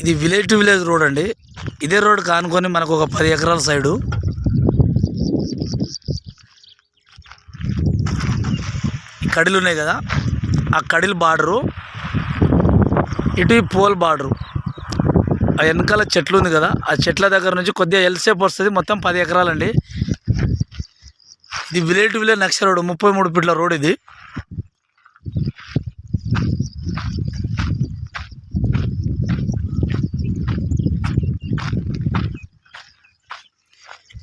ఇది village to village road అండి. ఇదే రోడ్ కానుకొని మనకు ఒక పది ఎకరాల సైడు. కడిలు ఉన్నాయి కదా ఆ కడిలు బార్డరు ఇటు ఈ పోల్ బార్డరు. ఆ వెనకాల చెట్లు ఉంది కదా ఆ చెట్ల దగ్గర నుంచి కొద్దిగా ఎల్సేపు వస్తుంది మొత్తం పది ఎకరాలండి. ఇది విలేజ్ టు విలేజ్ నక్ష రోడ్ ముప్పై మూడు ఫీట్ల రోడ్ ఇది.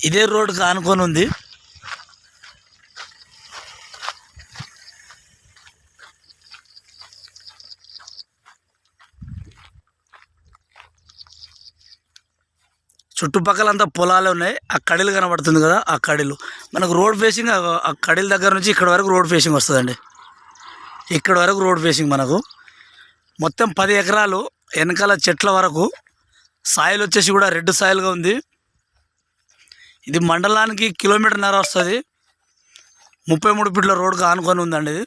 ఇదే రోడ్డు ఆనుకొని ఉంది. చుట్టుపక్కలంతా పొలాలు ఉన్నాయి. ఆ కడిలు కనబడుతుంది కదా ఆ కడిలు. మనకు రోడ్ ఫేసింగ్ ఆ- కడీల దగ్గర నుంచి ఇక్కడ వరకు రోడ్ ఫేసింగ్ వస్తుందండి. ఇక్కడ వరకు రోడ్ ఫేసింగ్ మనకు. మొత్తం పది ఎకరాలు వెనకాల చెట్ల వరకు సాయిల్ వచ్చేసి కూడా రెడ్ సాయిల్గా ఉంది. ఇది మండలానికి కిలోమీటర్న్నర వస్తుంది. ముప్పై మూడు ఫీట్ల రోడ్కు ఆనుకొని ఉందండి ఇది.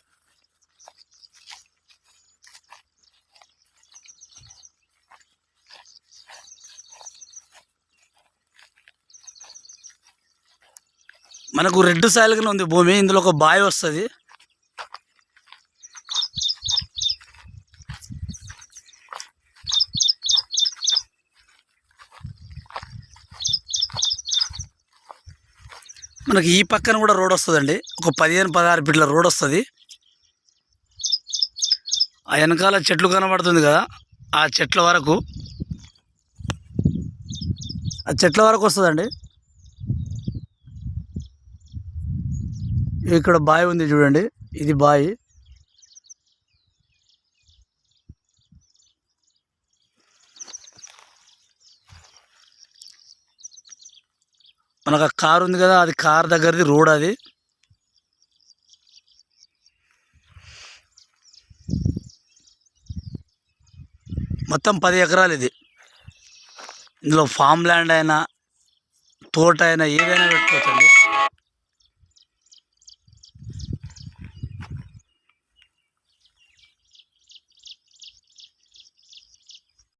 మనకు రెడ్ సాయిల్గానే ఉంది భూమి. ఇందులో ఒక బావి వస్తుంది. మనకి ఈ పక్కన కూడా రోడ్ వస్తుందండి. ఒక పదిహేను పదహారు ఫీట్ల రోడ్ వస్తుంది. ఆ వెనకాల చెట్లు కనబడుతుంది కదా ఆ చెట్ల వరకు. ఆ చెట్ల వరకు వస్తుందండి. ఇక్కడ బావి ఉంది చూడండి. ఇది బావి. మనకు ఆ కార్ ఉంది కదా అది కార్ దగ్గరది రోడ్ అది. మొత్తం పది ఎకరాలు ఇది. ఇందులో ఫామ్ ల్యాండ్ అయినా తోట అయినా ఏదైనా పెట్టుకోవచ్చండి